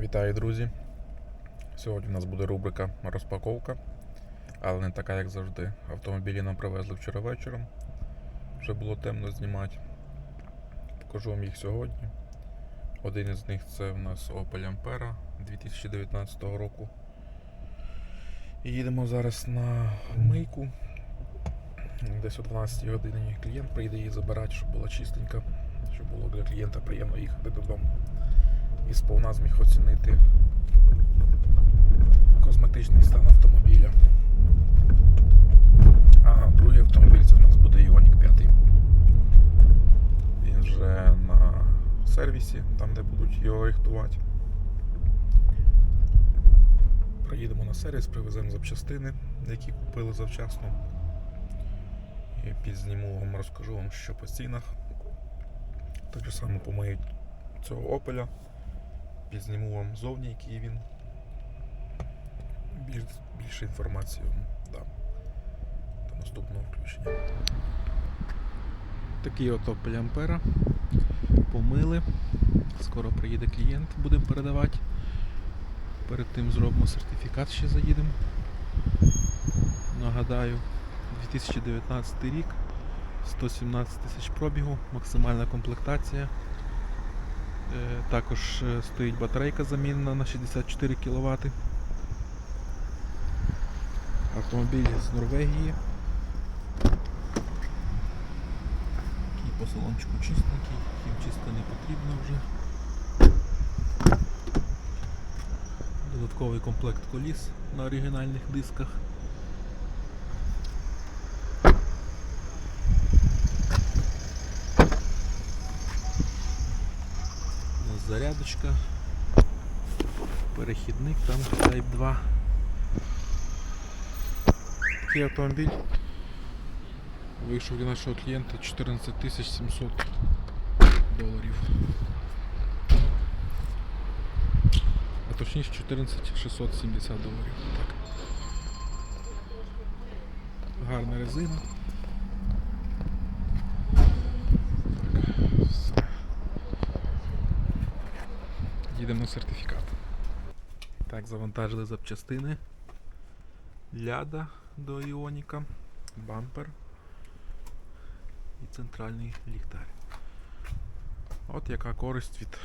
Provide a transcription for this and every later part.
Вітаю, друзі! Сьогодні у нас буде рубрика розпаковка, але не така, як завжди. Автомобілі нам привезли вчора вечором. Вже було темно знімати. Покажу вам їх сьогодні. Один із них це у нас Opel Ampera 2019 року. Їдемо зараз на мийку. Десь о 12 годині клієнт прийде її забирати, щоб була чистенька, щоб було для клієнта приємно їхати додому і сповна зміг оцінити косметичний стан автомобіля. А другий автомобіль це в нас буде Ioniq 5. Він вже на сервісі, там де будуть його рихтувати. Приїдемо на сервіс, привеземо запчастини, які купили завчасно. І підзніму вам, розкажу вам, що по цінах. Так само помиють цього опеля. Підзніму вам зовні, який він. Більш, більше інформації вам дам до наступного включення. Такий от Opel Помили. Скоро приїде клієнт, будемо передавати. Перед тим зробимо сертифікат, ще заїдемо. Нагадаю, 2019 рік, 117 тисяч пробігу, максимальна комплектація. Е, Також е, стоїть батарейка замінена на 64 кВт. Автомобіль з Норвегії. Такий по салончику чистенький, хімчистка не потрібна вже. Додатковий комплект коліс на оригінальних дисках. Зарядочка, перехідник там Type 2. Такий автомобіль вийшов для нашого клієнта 14 700 доларів. А точніше 14 670 доларів. Так. Гарна резина. Їдемо на сертифікат. Так, завантажили запчастини. Ляда до Іоніка, бампер і центральний ліхтар. От яка користь від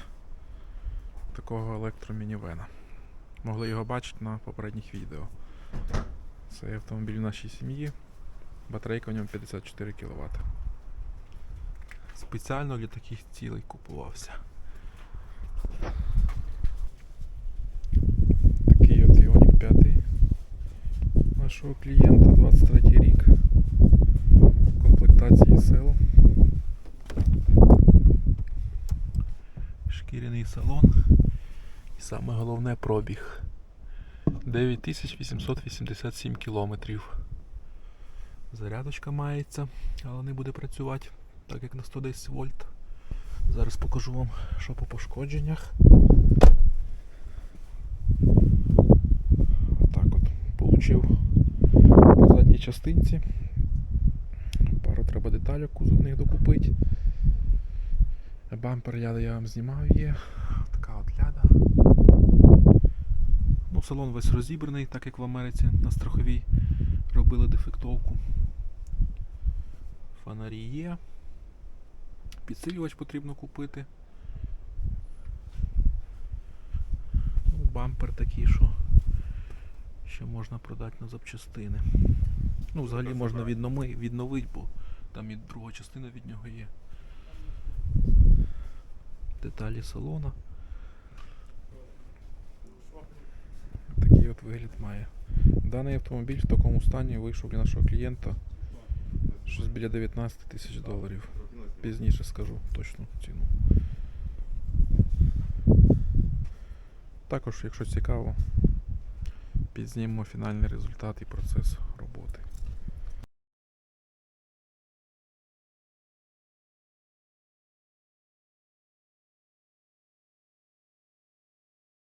такого електромінівена. Могли його бачити на попередніх відео. Цей автомобіль нашій сім'ї. Батарейка в ньому 54 кВт. Спеціально для таких цілей купувався. Такий от Ioniq 5 нашого клієнта, 23 рік. Комплектації сел. Шкіряний салон. І саме головне пробіг. 9887 кілометрів. Зарядочка мається, але не буде працювати, так як на 110 вольт. Зараз покажу вам, що по пошкодженнях. Отак от получив по задній частинці. Пару треба деталей кузовних докупити. Бампер ляда я вам знімав є. Така от ляда. Ну, салон весь розібраний, так як в Америці на страховій робили дефектовку. Фонарі є. Підсилювач потрібно купити. Ну, бампер такий, що ще можна продати на запчастини. Ну, взагалі можна відновити, бо там і друга частина від нього є. Деталі салона. Такий от вигляд має. Даний автомобіль в такому стані вийшов для нашого клієнта щось біля 19 тисяч доларів. Пізніше скажу точну ціну. Також, якщо цікаво, підзнімемо фінальний результат і процес роботи.